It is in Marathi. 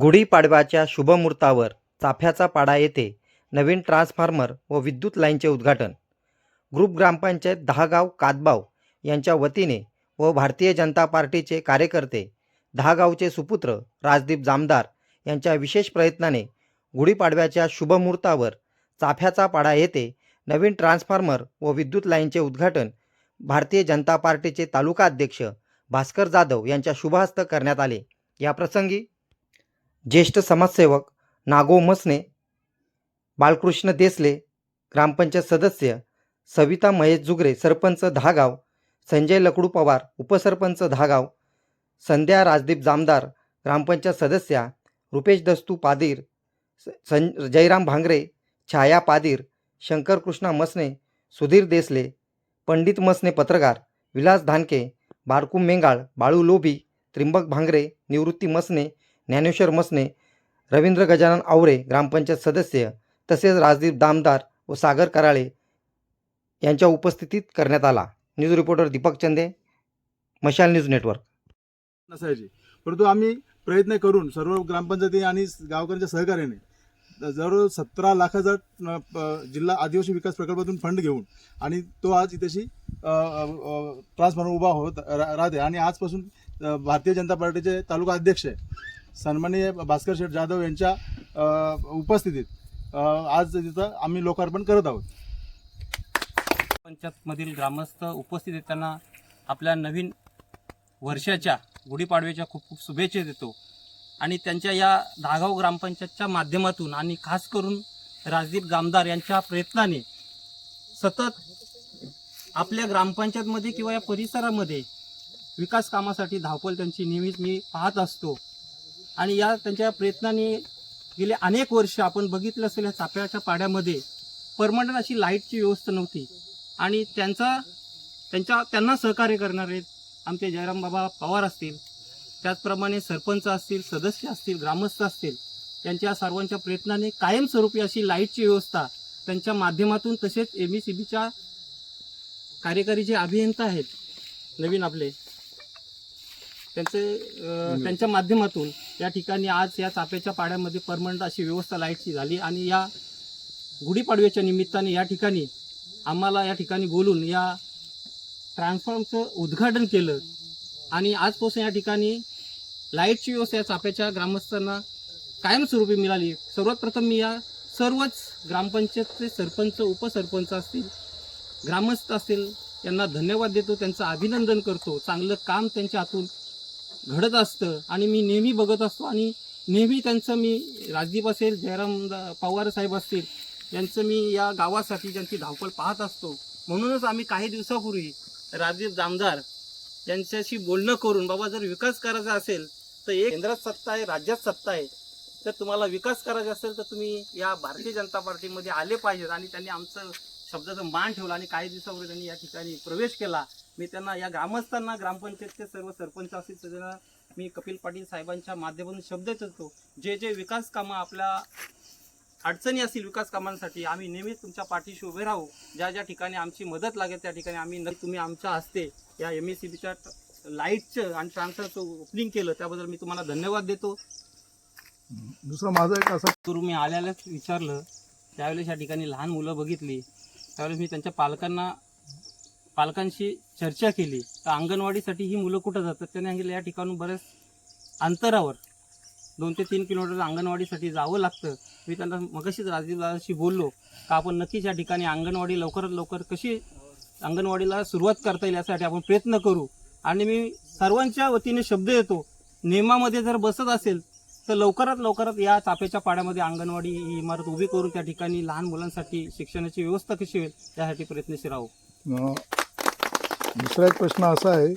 गुढीपाडव्याच्या शुभमुहूर्तावर चाफ्याचा पाडा येथे नवीन ट्रान्सफॉर्मर व विद्युत लाईनचे उद्घाटन. ग्रुप ग्रामपंचायत दहागाव कातबाव यांच्या वतीने व भारतीय जनता पार्टीचे कार्यकर्ते दहागावचे सुपुत्र राजदीप जामदार यांच्या विशेष प्रयत्नाने गुढीपाडव्याच्या शुभमुहूर्तावर चाफ्याचा पाडा येथे नवीन ट्रान्सफॉर्मर व विद्युत लाईनचे उद्घाटन भारतीय जनता पार्टीचे तालुका अध्यक्ष भास्कर जाधव यांच्या शुभहस्त करण्यात आले. याप्रसंगी ज्येष्ठ समाजसेवक नागो मसने बालकृष्ण देसले ग्रामपंचायत सदस्य सविता महेश जुगरे सरपंच दहागाव संजय लकडू पवार उपसरपंच दहागाव संध्या राजदीप जामदार ग्रामपंचायत सदस्या रुपेश दस्तू पादीर स- सं जयराम भांगरे छाया पादीर शंकरकृष्णा मसने सुधीर देसले पंडित मसने पत्रकार विलास धानके बारकू मेंगाळ बाळू लोभी त्रिंबक भांगरे निवृत्ती मसने ज्ञानेश्वर मसने रवींद्र गजानन आवरे ग्रामपंचायत सदस्य तसेच राजदीप दामदार व सागर कराळे यांच्या उपस्थितीत करण्यात आला. न्यूज रिपोर्टर दीपक चंदे मशाल न्यूज नेटवर्क. नसायची परंतु आम्ही प्रयत्न करून सर्व ग्रामपंचायती आणि गावकऱ्यांच्या सहकार्याने जवळजवळ सतरा लाखाचा प- जिल्हा आदिवासी विकास प्रकल्पातून फंड घेऊन आणि तो आज इथेशी ट्रान्सफॉर्मर उभा होत रा- राहते. आणि आजपासून भारतीय जनता पार्टीचे तालुका अध्यक्ष आहे. सन्माननीय भास्कर शेठ जाधव यांच्या उपस्थितीत आज तिथं आम्ही लोकार्पण करत आहोत. पंचायतमधील ग्रामस्थ उपस्थित येताना आपल्या नवीन वर्षाच्या गुढीपाडव्याच्या खूप खूप शुभेच्छा देतो. आणि त्यांच्या या धागाव ग्रामपंचायतच्या माध्यमातून आणि खास करून राजदीप गामदार यांच्या प्रयत्नाने सतत आपल्या ग्रामपंचायतमध्ये किंवा या परिसरामध्ये विकास कामासाठी धावपळ त्यांची नेहमीच मी पाहत असतो. आणि या त्यांच्या प्रयत्नाने गेले अनेक वर्ष आपण बघितलं असेल या चाफ्याच्या पाड्यामध्ये परमनंट अशी लाईटची व्यवस्था नव्हती. आणि त्यांचा त्यांच्या त्यांना सहकार्य करणारे आमचे जयराम बाबा पवार असतील त्याचप्रमाणे सरपंच असतील सदस्य असतील ग्रामस्थ असतील त्यांच्या सर्वांच्या प्रयत्नाने कायमस्वरूपी अशी लाईटची व्यवस्था त्यांच्या माध्यमातून तसेच एम ई सी बीच्या कार्यकारी जे अभियंता आहेत नवीन आपले त्यांचे त्यांच्या माध्यमातून या ठिकाणी आज या चाफ्याच्या पाड्यामध्ये परमनंट अशी व्यवस्था लाईटची झाली आणि या गुढीपाडव्याच्या निमित्ताने या ठिकाणी आम्हाला या ठिकाणी बोलून या ट्रान्सफॉर्मचं उद्घाटन केलं. आणि आजपासून या ठिकाणी लाईटची व्यवस्था या चाफ्याच्या ग्रामस्थांना कायमस्वरूपी मिळाली. सर्वात प्रथम मी या सर्वच ग्रामपंचायतचे सरपंच उपसरपंच असतील ग्रामस्थ असतील यांना धन्यवाद देतो त्यांचं अभिनंदन करतो. चांगलं काम त्यांच्या हातून घडत असतं आणि मी नेहमी बघत असतो आणि नेहमी त्यांचं मी राजदीप असेल जयराम पवार साहेब असतील यांचं मी या गावासाठी त्यांची धावपळ पाहत असतो म्हणूनच आम्ही काही दिवसापूर्वी राजदीप जामदार यांच्याशी बोलणं करून बाबा जर विकास करायचा असेल तर एक केंद्रात सत्ता आहे राज्यात सत्ता आहे तर तुम्हाला विकास करायचा असेल तर तुम्ही या भारतीय जनता पार्टीमध्ये आले पाहिजेत आणि त्यांनी आमचं शब्दाचा मान ठेवला आणि काही दिवसापूर्वी त्यांनी या ठिकाणी प्रवेश केला. मी त्यांना या ग्रामस्थांना ग्रामपंचायतचे सर्व सरपंच असतील सगळ्यांना मी कपिल पाटील साहेबांच्या माध्यमातून शब्द देतो जे जे विकास कामं आपल्या अडचणी असतील विकास कामांसाठी आम्ही नेहमीच तुमच्या पाठीशी उभे राहू. ज्या ज्या ठिकाणी आमची मदत लागेल त्या ठिकाणी आम्ही नक्की तुम्ही आमच्या हस्ते या एम एस सी बीच्या लाईटचं आणि ट्रान्सफरचं ओपनिंग केलं त्याबद्दल मी तुम्हाला धन्यवाद देतो. दुसरं माझं एक असं मी आल्यालाच विचारलं त्यावेळेस या ठिकाणी लहान मुलं बघितली. त्यावेळेस मी त्यांच्या पालकांना पालकांशी चर्चा केली. तर अंगणवाडीसाठी ही मुलं कुठं जातात? त्यांनी सांगितलं या ठिकाणून बऱ्याच अंतरावर दोन ते तीन किलोमीटर अंगणवाडीसाठी जावं लागतं. मी त्यांना मगाशीच राजदीपदादाशी बोललो का आपण नक्कीच या ठिकाणी अंगणवाडी लवकरात लवकर कशी अंगणवाडीला सुरुवात करता येईल यासाठी आपण प्रयत्न करू. आणि मी सर्वांच्या वतीने शब्द येतो नियमामध्ये जर बसत असेल तर लवकरात लवकरात या चापेच्या पाड्यामध्ये अंगणवाडी ही इमारत उभी करून त्या ठिकाणी लहान मुलांसाठी शिक्षणाची व्यवस्था कशी होईल यासाठी प्रयत्नशील राहू. दुसरा एक प्रश्न असा आहे